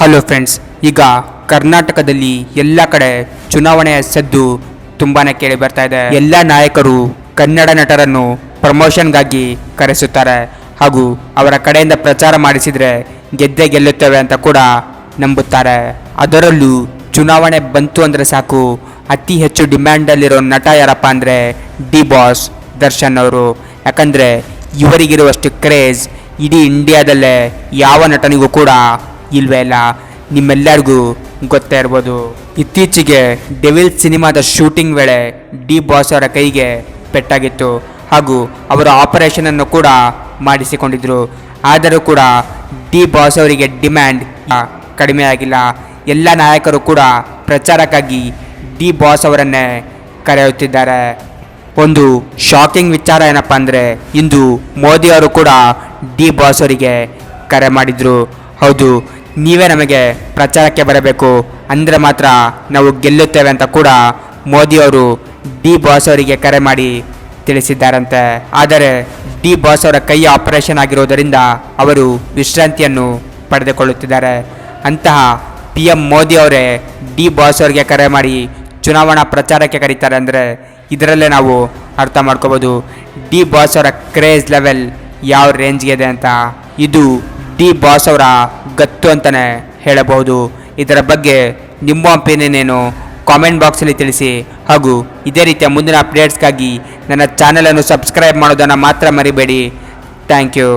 Hello friends, ಈಗ ಕರ್ನಾಟಕದಲ್ಲಿ ಎಲ್ಲ ಕಡೆ ಚುನಾವಣೆಯ ಸದ್ದು ತುಂಬಾನೇ ಕೇಳಿ ಬರ್ತಾ ಇದೆ. ಎಲ್ಲ ನಾಯಕರು ಕನ್ನಡ ನಟರನ್ನು ಪ್ರಮೋಷನ್ಗಾಗಿ ಕರೆಸುತ್ತಾರೆ ಹಾಗೂ ಅವರ ಕಡೆಯಿಂದ ಪ್ರಚಾರ ಮಾಡಿಸಿದರೆ ಗೆದ್ದೆ ಗೆಲ್ಲುತ್ತೇವೆ ಅಂತ ಕೂಡ ನಂಬುತ್ತಾರೆ. ಅದರಲ್ಲೂ ಚುನಾವಣೆ ಬಂತು ಅಂದರೆ ಸಾಕು, ಅತಿ ಹೆಚ್ಚು ಡಿಮ್ಯಾಂಡಲ್ಲಿರೋ ನಟ ಯಾರಪ್ಪ ಅಂದರೆ ಡಿ ಬಾಸ್ ದರ್ಶನ್ ಅವರು. ಯಾಕಂದರೆ ಇವರಿಗಿರುವಷ್ಟು ಕ್ರೇಜ್ ಇಡೀ ಇಂಡಿಯಾದಲ್ಲೇ ಯಾವ ನಟನಿಗೂ ಕೂಡ ಇಲ್ವೇ ಇಲ್ಲ ನಿಮ್ಮೆಲ್ಲರಿಗೂ ಗೊತ್ತೇ ಇರ್ಬೋದು. ಇತ್ತೀಚೆಗೆ ಡೆವಿಲ್ ಸಿನಿಮಾದ ಶೂಟಿಂಗ್ ವೇಳೆ ಡಿ ಬಾಸ್ ಅವರ ಕೈಗೆ ಪೆಟ್ಟಾಗಿತ್ತು ಹಾಗೂ ಅವರ ಆಪರೇಷನನ್ನು ಕೂಡ ಮಾಡಿಸಿಕೊಂಡಿದ್ದರು ಆದರೂ ಕೂಡ ಡಿ ಬಾಸ್ ಅವರಿಗೆ ಡಿಮ್ಯಾಂಡ್ ಕಡಿಮೆ ಆಗಿಲ್ಲ. ಎಲ್ಲ ನಾಯಕರು ಕೂಡ ಪ್ರಚಾರಕ್ಕಾಗಿ ಡಿ ಬಾಸ್ ಅವರನ್ನೇ ಕರೆಯುತ್ತಿದ್ದಾರೆ. ಒಂದು ಶಾಕಿಂಗ್ ವಿಚಾರ ಏನಪ್ಪ ಅಂದರೆ, ಇಂದು ಮೋದಿ ಅವರು ಕೂಡ ಡಿ ಬಾಸ್ ಅವರಿಗೆ ಕರೆ ಮಾಡಿದರು. ಹೌದು ನೀವೇ ನಮಗೆ ಪ್ರಚಾರಕ್ಕೆ ಬರಬೇಕು. ಅಂದರೆ ಮಾತ್ರ ನಾವು ಗೆಲ್ಲುತ್ತೇವೆ ಅಂತ ಕೂಡ ಮೋದಿ ಅವರು ಡಿ ಬಾಸ್ ಅವರಿಗೆ ಕರೆ ಮಾಡಿ ತಿಳಿಸಿದ್ದಾರಂತೆ. ಆದರೆ ಡಿ ಬಾಸ್ ಅವರ ಕೈಯ ಆಪರೇಷನ್ ಆಗಿರೋದರಿಂದ ಅವರು ವಿಶ್ರಾಂತಿಯನ್ನು ಪಡೆದುಕೊಳ್ಳುತ್ತಿದ್ದಾರೆ. ಅಂತಹ ಪಿ ಎಂ ಮೋದಿ ಅವರೇ ಡಿ ಬಾಸ್ ಅವರಿಗೆ ಕರೆ ಮಾಡಿ ಚುನಾವಣಾ ಪ್ರಚಾರಕ್ಕೆ ಕರೀತಾರೆ ಅಂದರೆ ಇದರಲ್ಲೇ ನಾವು ಅರ್ಥ ಮಾಡ್ಕೋಬೋದು. ಡಿ ಬಾಸ್ ಅವರ ಕ್ರೇಜ್ ಲೆವೆಲ್ ಯಾವ ರೇಂಜ್ಗೆ ಇದೆ ಅಂತ. ಇದು ಡಿ ಬಾಸ್ ಅವರ ಗತ್ತು ಅಂತಲೇ ಹೇಳಬಹುದು. ಇದರ ಬಗ್ಗೆ ನಿಮ್ಮ ಒಪಿನಿಯನ್ ಏನು ಕಾಮೆಂಟ್ ಬಾಕ್ಸಲ್ಲಿ ತಿಳಿಸಿ. ಹಾಗೂ ಇದೇ ರೀತಿಯ ಮುಂದಿನ ಅಪ್ಡೇಟ್ಸ್ಗಾಗಿ ನನ್ನ ಚಾನಲನ್ನು ಸಬ್ಸ್ಕ್ರೈಬ್ ಮಾಡೋದನ್ನು ಮಾತ್ರ ಮರಿಬೇಡಿ. Thank you